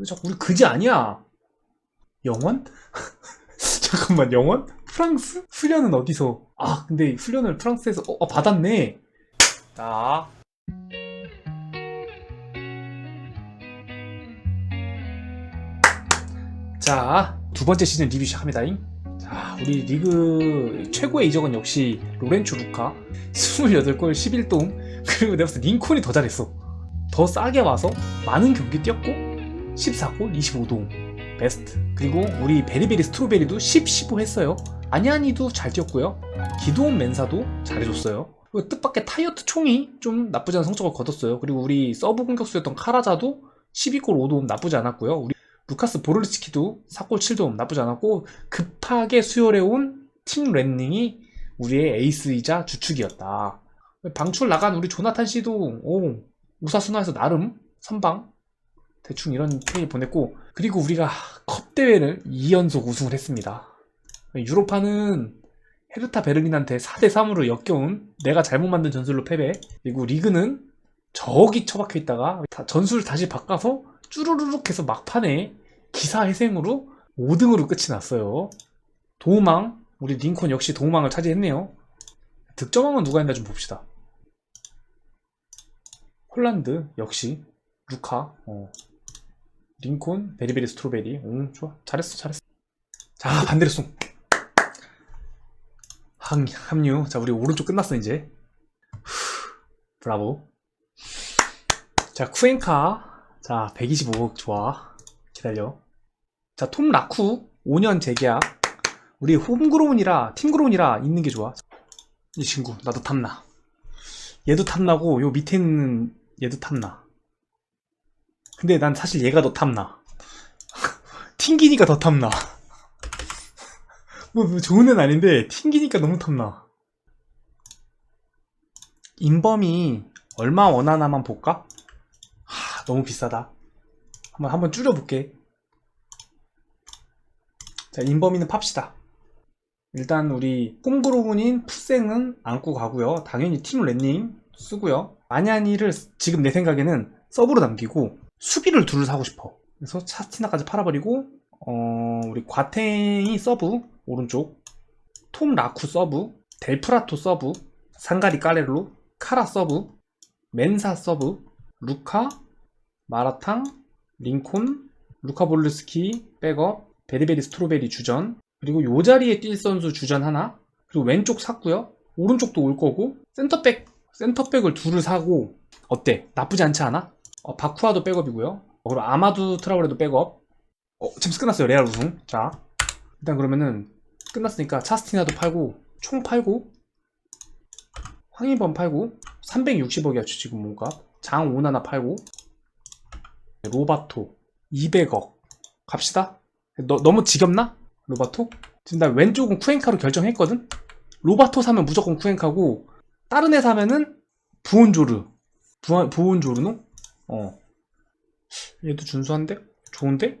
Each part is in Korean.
왜 자꾸 우리 그지 아니야? 영원? 잠깐만 영원? 프랑스? 훈련은 어디서? 아 근데 훈련을 프랑스에서 어, 어, 받았네. 자. 자, 두 번째 시즌 리뷰 시작합니다잉. 자, 우리 리그 최고의 이적은 역시 로렌초 루카. 28골 11동. 그리고 내가 봤을 때 링콘이 더 잘했어. 더 싸게 와서 많은 경기 뛰었고 14골 25동. 베스트. 그리고 우리 베리베리 스트로베리도 10, 15 했어요. 아니아니도 잘 뛰었고요. 기도원 멘사도 잘해줬어요. 그리고 뜻밖의 타이어트 총이 좀 나쁘지 않은 성적을 거뒀어요. 그리고 우리 서브 공격수였던 카라자도 12골 5도움 나쁘지 않았고요. 우리 루카스 보르리치키도 4골 7도움 나쁘지 않았고 급하게 수혈해온 팀 랜닝이 우리의 에이스이자 주축이었다. 방출 나간 우리 조나탄 씨도 오, 우사수나에서 나름 선방 대충 이런 플레이 보냈고 그리고 우리가 컵 대회를 2연속 우승을 했습니다. 유로파는 헤르타 베르린한테 4대 3으로 역겨운 내가 잘못 만든 전술로 패배. 그리고 리그는 저기 처박혀 있다가 다- 전술을 다시 바꿔서 쭈루루룩 해서 막판에 기사회생으로 5등으로 끝이 났어요. 도우망 우리 링콘 역시 도우망을 차지했네요. 득점왕은 누가 했나 좀 봅시다. 홀란드 역시 루카 어. 링콘 베리베리 스트로베리. 오 좋아. 잘했어 잘했어. 자 반대로 송 항, 합류 자 우리 오른쪽 끝났어 이제. 후, 브라보. 자 쿠엔카. 자 125억 좋아. 기다려. 자톰 라쿠. 5년 재계약. 우리 홈그로운이라 팀그로운이라 있는 게 좋아. 이 친구 나도 탐나. 얘도 탐나고 요 밑에 있는 얘도 탐나 근데 난 사실 얘가 더 탐나. 튕기니까 더 탐나. 뭐, 뭐 좋은 애는 아닌데 튕기니까 너무 탐나. 인범이 얼마 원하나만 볼까? 하, 너무 비싸다. 한번 한번 줄여볼게. 자 인범이는 팝시다. 일단 우리 홈그로운인 푸생은 안고 가고요. 당연히 팀 랜닝 쓰고요. 마냐니를 지금 내 생각에는 서브로 남기고 수비를 둘을 사고 싶어. 그래서 차스티나까지 팔아버리고 어, 우리 과탱이 서브 오른쪽. 톰 라쿠 서브 델프라토 서브 상가리 까레로 카라 서브 멘사 서브 루카 마라탕 링콘 루카 볼르스키 백업 베리베리 스트로베리 주전 그리고 요 자리에 뛸 선수 주전 하나 그리고 왼쪽 샀고요. 오른쪽도 올 거고 센터백 센터백을 둘을 사고 어때? 나쁘지 않지 않아? 어, 바쿠아도 백업이고요 어, 그리고 아마두 트라우레도 백업 어, 챔스 끝났어요 레알 우승 자 일단 그러면은 끝났으니까 차스티나도 팔고 총 팔고 황희범 팔고 360억이야 지금 뭔가 장 오나나 팔고 로바토 200억 갑시다 너, 너무 지겹나? 로바토? 지금 나 왼쪽은 쿠엔카로 결정했거든? 로바토 사면 무조건 쿠엔카고 다른 애 사면은 부온조르 부온, 부온조르노? 어. 얘도 준수한데? 좋은데?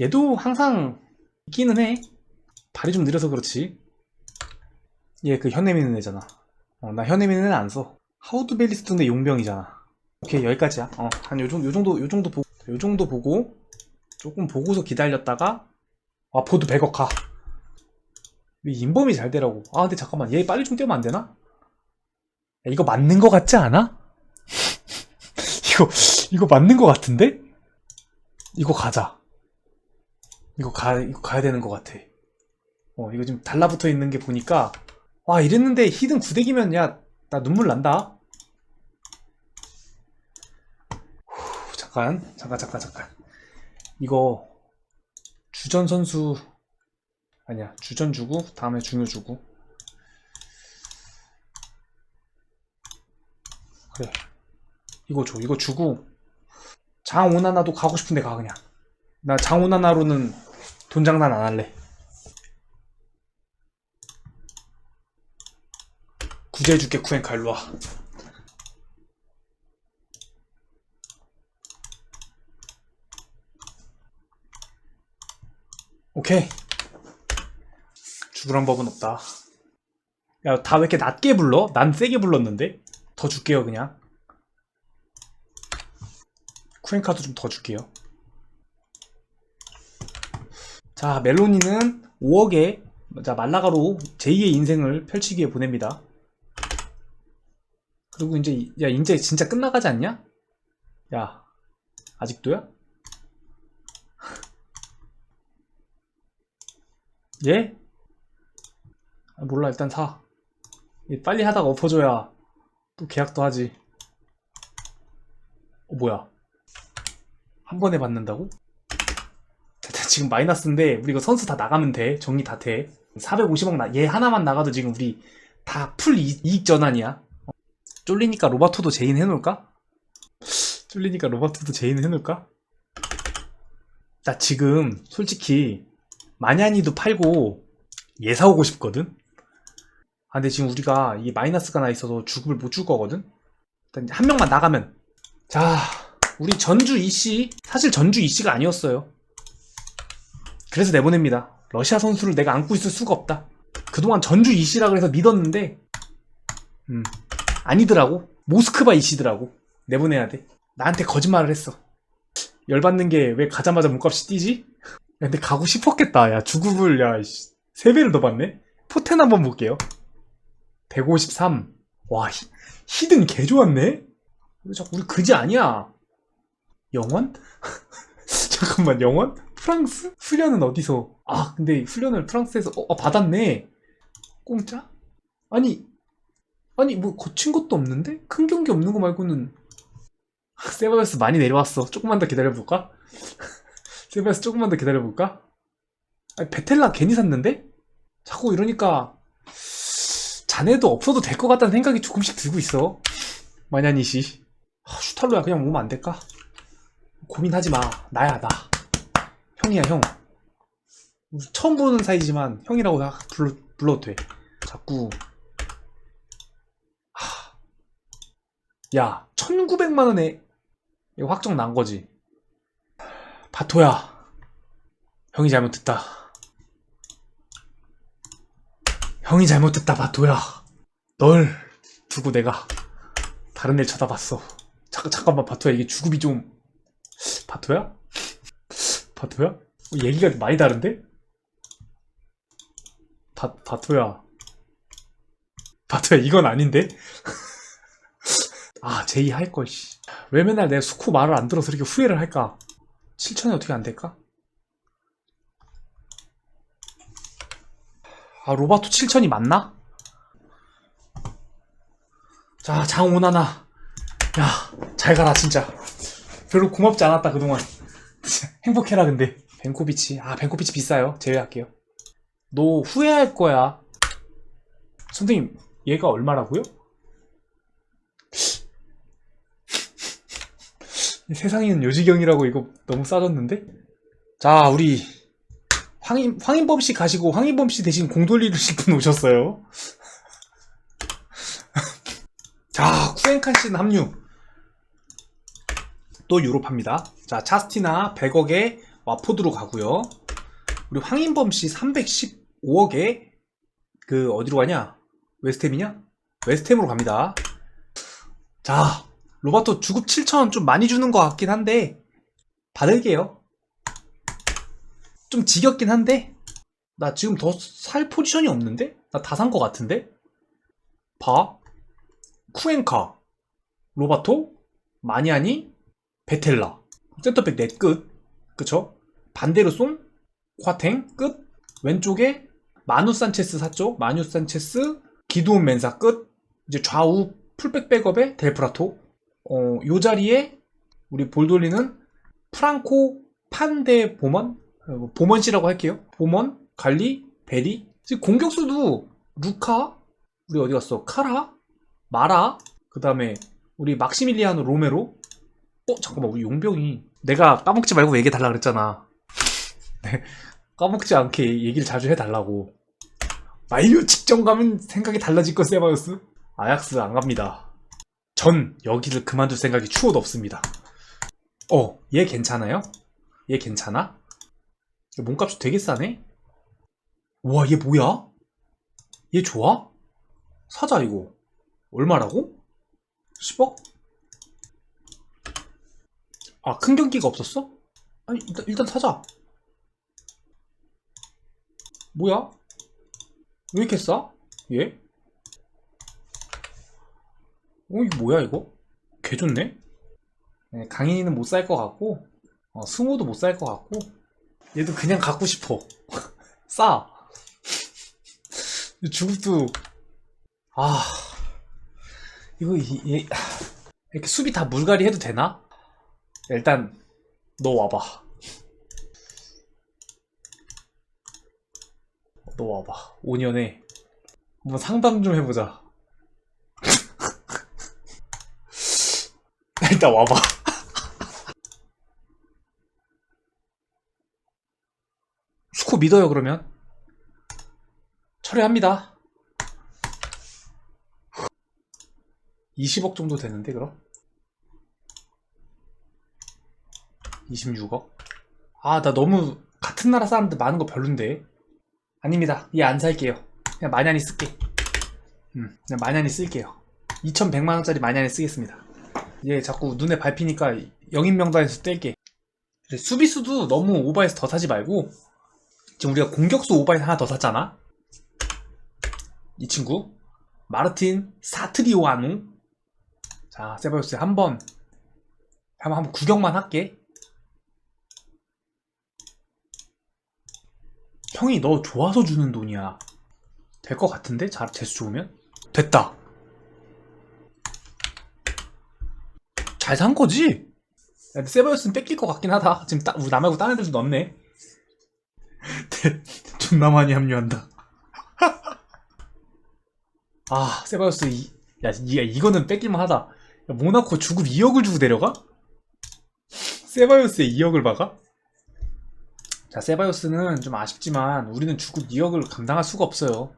얘도 항상 있기는 해. 발이 좀 느려서 그렇지. 얘 그 현에 미는 애잖아. 어, 나 현에 미는 애는 안써. 하우드 벨리스트인데 용병이잖아. 오케이 여기까지야. 어, 한 요정도 요정도 요정도 보고 요정도 보고 조금 보고서 기다렸다가 아 보드 100억 가이 인범이 잘 되라고. 아 근데 잠깐만 얘 빨리 좀 뛰면 안 되나? 야, 이거 맞는 거 같지 않아? 이거 이거 맞는 거 같은데? 이거 가자. 이거 가 이거 가야 되는 거 같아. 어 이거 지금 달라붙어 있는 게 보니까 와 이랬는데 히든 구대기면 야 나 눈물 난다. 후, 잠깐 잠깐 잠깐 잠깐. 이거 주전 선수 아니야 주전 주고 다음에 중요 주고. 그래 이거 줘 이거 주고. 장오나나도 가고 싶은데 가 그냥. 나 장오나나로는 돈 장난 안 할래. 구제해줄게 쿠엔카 일로와. 오케이. 죽으란 법은 없다. 야 다 왜 이렇게 낮게 불러? 난 세게 불렀는데? 더 줄게요 그냥 쿠엔카도 좀 더 줄게요. 자, 멜로니는 5억에 자, 말라가로 제2의 인생을 펼치기에 보냅니다. 그리고 이제 야, 이제 진짜 끝나가지 않냐? 야, 아직도야? 예? 아, 몰라, 일단 사. 이 빨리 하다가 엎어줘야 또 계약도 하지. 어, 뭐야? 한 번에 받는다고? 지금 마이너스인데 우리 이거 선수 다 나가면 돼. 정리 다 돼. 450억 나, 얘 하나만 나가도 지금 우리 다 풀 이익 전환이야. 어, 쫄리니까 로바토도 제인 해놓을까? 쫄리니까 로바토도 제인 해놓을까? 나 지금 솔직히 마냐니도 팔고 얘 사오고 싶거든? 아 근데 지금 우리가 이 마이너스가 나 있어서 죽음을 못 줄 거거든? 일단 한 명만 나가면 자 우리 전주 이씨 사실 전주 이씨가 아니었어요. 그래서 내보냅니다. 러시아 선수를 내가 안고 있을 수가 없다. 그동안 전주 이씨라 그래서 믿었는데 음 아니더라고. 모스크바 이씨더라고. 내보내야 돼. 나한테 거짓말을 했어. 열받는 게 왜 가자마자 몸값이 뛰지? 야, 근데 가고 싶었겠다. 야 주급을 야 씨, 3배를 더 받네? 포텐 한번 볼게요. 153. 와, 히, 히든 개 좋았네? 왜 자꾸 우리 그지 아니야? 영원? 잠깐만, 영원? 프랑스? 훈련은 어디서? 아, 근데 훈련을 프랑스에서, 어, 어, 받았네. 공짜? 아니, 아니, 뭐, 거친 것도 없는데? 큰 경기 없는 거 말고는. 세바이어스 많이 내려왔어. 조금만 더 기다려볼까? 세바이어스 조금만 더 기다려볼까? 아니, 베텔라 괜히 샀는데? 자꾸 이러니까, 자네도 없어도 될 것 같다는 생각이 조금씩 들고 있어. 마냐니시. 아, 슈탈로야 그냥 오면 안 될까? 고민하지 마. 나야 나. 형이야 형. 처음 보는 사이지만 형이라고 다 불러, 불러도 돼. 자꾸. 하. 야, 1900만 원에 이거 확정 난 거지. 바토야. 형이 잘못했다. 형이 잘못했다 바토야 널 두고 내가 다른 애 쳐다봤어 잠깐, 잠깐만 바토야 이게 주급이 좀 바토야? 바토야? 어, 얘기가 많이 다른데? 바, 바토야 바토야 이건 아닌데? 아 제이 할걸 씨. 왜 맨날 내 수코 말을 안 들어서 이렇게 후회를 할까 7천에 어떻게 안 될까? 아, 로바토 7000이 맞나? 자, 장오나나. 야, 잘 가라, 진짜. 별로 고맙지 않았다, 그동안. 행복해라, 근데. 벤코비치. 아, 벤코비치 비싸요. 제외할게요. 너 후회할 거야. 선생님, 얘가 얼마라고요? 세상에는 요지경이라고 이거 너무 싸졌는데? 자, 우리 황인, 황인범 씨 가시고 황인범 씨 대신 공 돌리실 분 오셨어요. 자, 쿠엔칸 씨는 합류. 또 유럽합니다. 자, 차스티나 100억에 와포드로 가고요. 우리 황인범 씨 315억에 그 어디로 가냐? 웨스템이냐? 웨스템으로 갑니다. 자, 로바토 주급 7천원 좀 많이 주는 것 같긴 한데 받을게요. 좀 지겹긴 한데 나 지금 더 살 포지션이 없는데? 나 다 산 것 같은데? 바 쿠엔카 로바토 마니아니 베텔라 센터백 넷끝 그쵸? 반대로 송 콰탱 끝 왼쪽에 마누 산체스 샀죠? 마누 산체스 기두온 멘사 끝 이제 좌우 풀백 백업에 델프라토 어, 요 자리에 우리 볼 돌리는 프랑코 판데 보먼 어, 보먼 씨라고 할게요. 보먼, 갈리, 베리. 공격수도 루카, 우리 어디 갔어? 카라, 마라, 그 다음에 우리 막시밀리아노 로메로. 어 잠깐만 우리 용병이 내가 까먹지 말고 얘기해 달라 그랬잖아. 네, 까먹지 않게 얘기를 자주 해달라고. 마이오 직전 가면 생각이 달라질 거 세바이오스. 아약스 안 갑니다. 전 여기를 그만둘 생각이 추워도 없습니다. 어, 얘 괜찮아요? 얘 괜찮아? 몸값이 되게 싸네? 와, 얘 뭐야? 얘 좋아? 사자, 이거. 얼마라고? 10억? 아, 큰 경기가 없었어? 아니, 일단, 일단 사자. 뭐야? 왜 이렇게 싸? 얘? 어, 이거 뭐야, 이거? 개 좋네? 네, 강인이는 못 살 것 같고, 어, 승호도 못 살 것 같고, 얘도 그냥 갖고 싶어. 싸. 주급도, 아, 이거, 이- 얘, 이렇게 수비 다 물갈이 해도 되나? 일단, 너 와봐. 너 와봐. 5년에 한번 상담 좀 해보자. 일단 와봐. 수코 믿어요, 그러면? 철회합니다. 20억 정도 되는데, 그럼? 26억? 아, 나 너무 같은 나라 사람들 많은 거 별론데. 아닙니다. 얘안 살게요. 그냥 마냥이 쓸게. 음, 그냥 마냥이 쓸게요. 2,100만원짜리 마냥이 쓰겠습니다. 얘 자꾸 눈에 밟히니까 영인 명단에서 뗄게. 수비수도 너무 오버해서 더 사지 말고, 지금 우리가 공격수 오버해서 하나 더 샀잖아? 이 친구. 마르틴 사트리오아누. 자, 세바요스 한번, 한번 구경만 할게. 형이 너 좋아서 주는 돈이야. 될 것 같은데? 잘, 재수 좋으면? 됐다. 잘 산 거지? 세바이어스는 뺏길 것 같긴 하다. 지금 따, 나 말고 다른 애들도 넣네. 존나 많이 합류한다. 아, 세바이어스, 이, 야, 이, 야, 이거는 뺏길만 하다. 야, 모나코 주급 2억을 주고 데려가? 세바이어스에 2억을 박아? 자, 세바이오스는 좀 아쉽지만 우리는 주급 2억을 감당할 수가 없어요.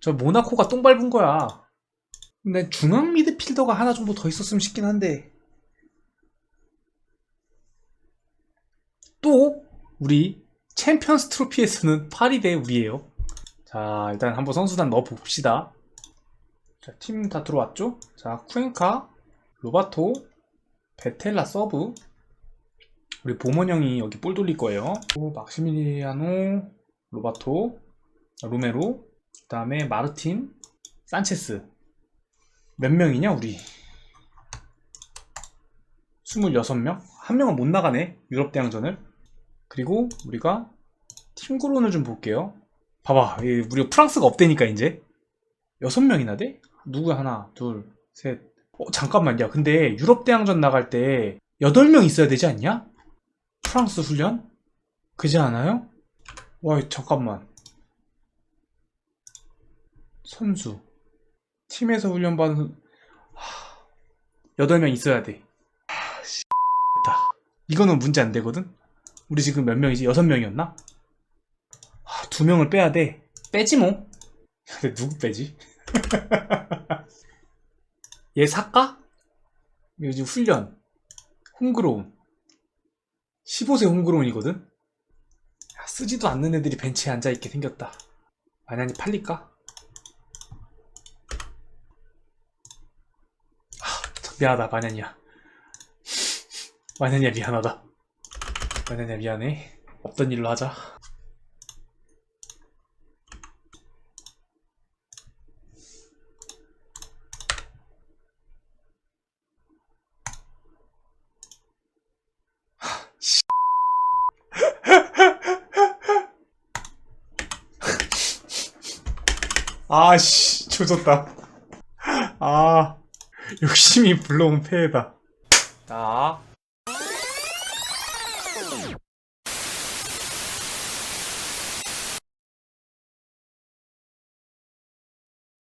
저 모나코가 똥 밟은 거야. 근데 중앙 미드필더가 하나 정도 더 있었으면 싶긴 한데. 또 우리 챔피언스 트로피에서는 파리 대 우리예요. 자, 일단 한번 선수단 넣어 봅시다. 자, 팀 다 들어왔죠? 자, 쿠엔카, 로바토, 베텔라 서브, 우리 보먼 형이 여기 볼 돌릴 거예요. 또 막시밀리아노, 로바토, 로메로, 그 다음에 마르틴, 산체스. 몇 명이냐, 우리? 26명? 한 명은 못 나가네, 유럽 대항전을. 그리고 우리가 팀구론을 좀 볼게요. 봐봐, 이 우리가 프랑스가 없대니까, 이제. 6명이나 돼? 누구 하나, 둘, 셋. 어, 잠깐만, 야, 근데 유럽 대항전 나갈 때 8명 있어야 되지 않냐? 프랑스 훈련? 그지 않아요? 와, 잠깐만. 선수. 팀에서 훈련받은, 하... 8명 있어야 돼. 하, 씨, 다 이거는 문제 안 되거든? 우리 지금 몇 명이지? 6명이었나? 하, 두 명을 빼야 돼. 빼지 뭐. 근데 누구 빼지? 얘 살까? 요즘 훈련. 홈그로운. 15세 홈그로운이거든? 야, 쓰지도 않는 애들이 벤치에 앉아있게 생겼다. 마냥이 팔릴까? 아, 참 미안하다, 마냥이야. 마냥이야, 미안하다. 마냥이야, 미안해. 없던 일로 하자. 아씨, 조졌다. 아, 욕심이 불러온 패다. 자,